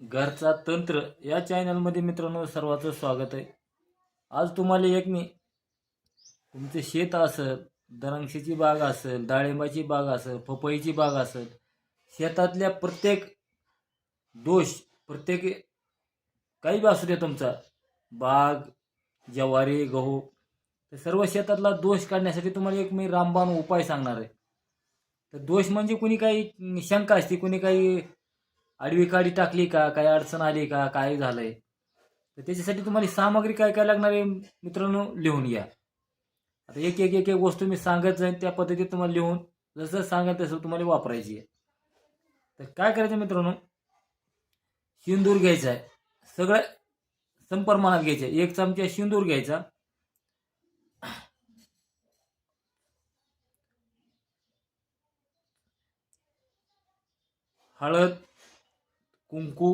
घरचा तंत्र या चॅनलमध्ये मित्रांनो सर्वांचं स्वागत आहे. आज तुम्हाला एक मी तुमचे शेत असेल दरांशीची बाग असेल डाळिंबाची बाग असेल पपईची बाग असेल शेतातल्या प्रत्येक दोष प्रत्येक काही बी असू दे तुमचा बाग ज्वारी गहू तर सर्व शेतातला दोष काढण्यासाठी तुम्हाला एक मी रामबाण उपाय सांगणार आहे. तर दोष म्हणजे कुणी काही शंका असते कुणी काही आडवी काडी टाकली का काही अडचण आली का काय झालंय? तर त्याच्यासाठी तुम्हाला सामग्री काय काय लागणार आहे मित्रांनो? लिहून घ्या. आता एक एक एक एक वस्तू मी सांगत जाईन त्या पद्धतीत तुम्हाला लिहून जसं सांगत तसं तुम्हाला वापरायची आहे. तर काय करायचं मित्रांनो? शिंदूर घ्यायचा आहे. सगळं संप्रमाणात घ्यायचं आहे. एक चमचा शिंदूर घ्यायचा. हळद कुंकू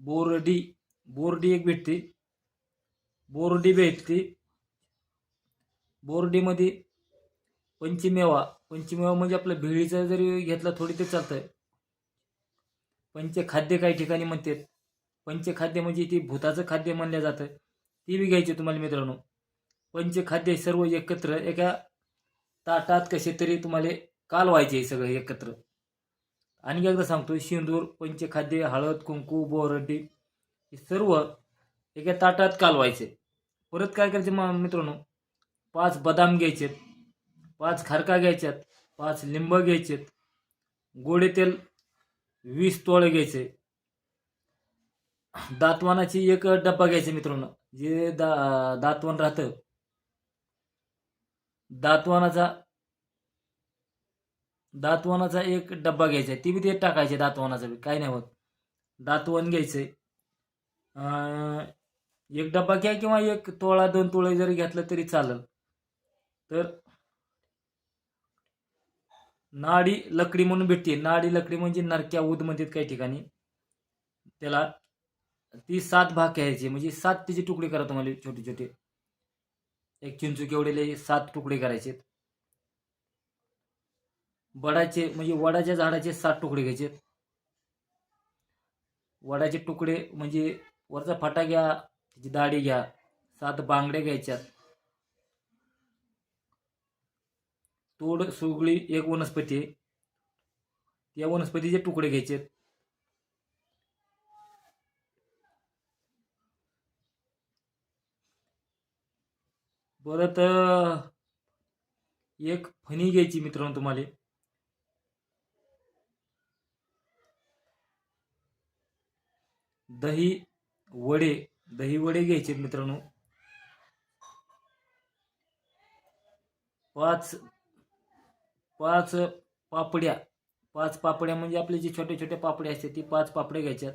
बोरडी बोरडी एक भेटते. बोरडी भेटते. बोरडीमध्ये पंचमेवा. पंचमेवा म्हणजे आपलं भेळीचा जरी घेतला थोडी ते चालतं पंचखाद्य काही ठिकाणी म्हणतात. पंचखाद्य म्हणजे ती भूताचं खाद्य मानलं जातं. ती बी घ्यायची तुम्हाला मित्रांनो. पंचखाद्य सर्व एकत्र एका ताटात कसे तरी तुम्हाला कालवायचे सगळं एकत्र. आणि एकदा सांगतो शेंदूर पंचखाद्य हळद कुंकू बोरड्डी हे सर्व एका ताटात कालवायचे. परत काय करायचे मग मित्रांनो? पाच बदाम घ्यायचेत पाच खारका घ्यायच्यात पाच लिंब घ्यायचेत गोडे तेल वीस तोळे घ्यायचे. दातवानाची एक डब्बा घ्यायचे मित्रांनो जे दा दातवान राहतं. दातवानाचा दातवनाचा एक डब्बा घ्यायचा आहे. ती बी ते टाकायचे दातवनाचा बी. काही नाही होत. दातवन घ्यायचं एक डब्बा घ्या किंवा एक तोळा दोन तोळे जरी घेतलं तरी चालेल. तर नाडी लकडी म्हणून भेटते. नाडी लकडी म्हणजे नरक्या उद म्हणतात काही ठिकाणी. त्याला ती सात भाग घ्यायचे. म्हणजे सात तिचे तुकडे करा तुम्हाला छोटे छोटे. एक चिंचुक एवढेले सात तुकडे करायचे वडाचे म्हणजे वडाच्या झाडाचे सात तुकडे घ्यायचे. वडाचे तुकडे म्हणजे वरचा फाटा घ्या त्याची दाढी घ्या सात बांगड्या घ्यायच्यात. तोड सुगळी एक वनस्पती आहे. त्या वनस्पतीचे तुकडे घ्यायचे परत एक फणी घ्यायची मित्रांनो तुम्हाला. दही वडे दही वडे घ्यायचे मित्रांनो. पाच पाच पापड्या पाच पापड्या म्हणजे आपले जे छोटे छोटे पापड्या असते ती पाच पापड्या घ्यायच्यात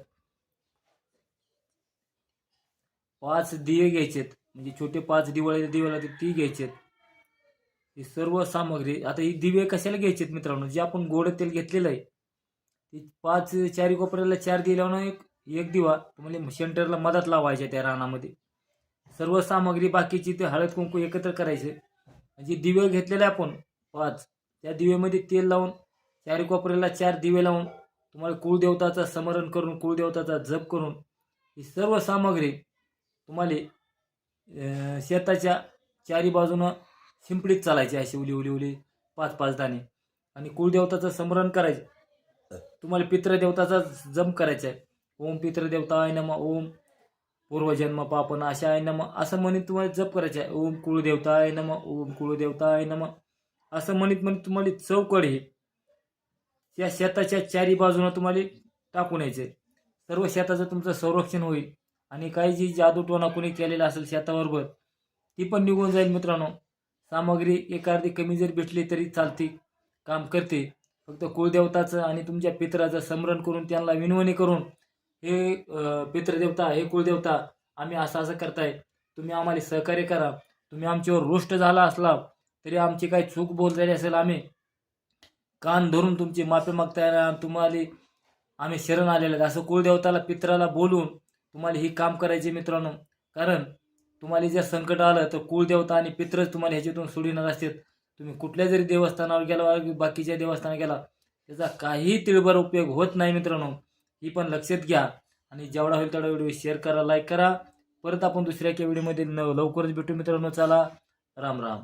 पाच दिवे घ्यायचेत म्हणजे छोटे पाच दिवाळे दिवाळी लागते ती घ्यायचेत ही सर्व सामग्री आता ही दिवे कशाला घ्यायचेत मित्रांनो? जे आपण गोड तेल घेतलेलं आहे ती पाच चारी कोपऱ्याला चार दिल्यानं एक एक दिवा तुम्हाला सेंटरला मदत लावायच्या त्या रानामध्ये. सर्व सामग्री बाकीची ते हळद कुंकू एकत्र करायचे. म्हणजे दिवे घेतलेले आपण पाच. त्या दिवेमध्ये तेल लावून चारी कोपऱ्याला चार दिवे लावून तुम्हाला कुळदेवताचं स्मरण करून कुळदेवताचा जप करून ही सर्व सामग्री तुम्हाला शेताच्या चारी बाजूनं शिंपडीत चालायची अशी उली उली उली पाच पाच दाणे. आणि कुळदेवताचं स्मरण करायचं. तुम्हाला पितृदेवताचा जम करायचा आहे. ओम पितृदेवताय नम ओम पूर्वजन्म पापनाशाय नम असं म्हणत तुम्हाला जप करायचं आहे. ओम कुळदेवताय नम ओम कुळदेवताय नम असं म्हणत म्हणत तुम्हाला चौकड हे त्या शेताच्या चारी बाजूनं तुम्हाला टाकून यायचे सर्व शेताचं तुमचं संरक्षण होईल. आणि काही जी जादूटोणा कोणी केलेला असेल शेताबरोबर ती पण निघून जाईल मित्रांनो. सामग्री एखादी कमी जरी भेटली तरी चालते काम करते. फक्त कुळदेवताचं आणि तुमच्या पितराचं स्मरण करून त्यांना विनवणी करून हे पितृदेवता हे कुळदेवता आम्ही असं असं करताय. तुम्ही आम्हाला सहकार्य करा. तुम्ही आमच्यावर रुष्ट झाला असला तरी आमची काही चूक बोललेली असेल आम्ही कान धरून तुमची माफी मागता तुम्हाला आम्ही शरण आलेलं असं कुळदेवताला पित्राला बोलून तुम्हाला ही काम करायचे मित्रांनो. कारण तुम्हाला जर संकट आलं तर कुळदेवता आणि पित्रच तुम्हाला ह्याच्यातून सोडणार असतात तुम्ही कुठल्या जरी देवस्थानावर गेला बाकीच्या देवस्थानावर गेला त्याचा काही तिळभर उपयोग होत नाही मित्रांनो. ही पण लक्षात घ्या. आणि जेवढा होईल तेवढा व्हिडिओ शेअर करा लाईक करा. परत आपण दुसऱ्या एका व्हिडिओमध्ये न लवकरच भेटू मित्रांनो. चला राम राम.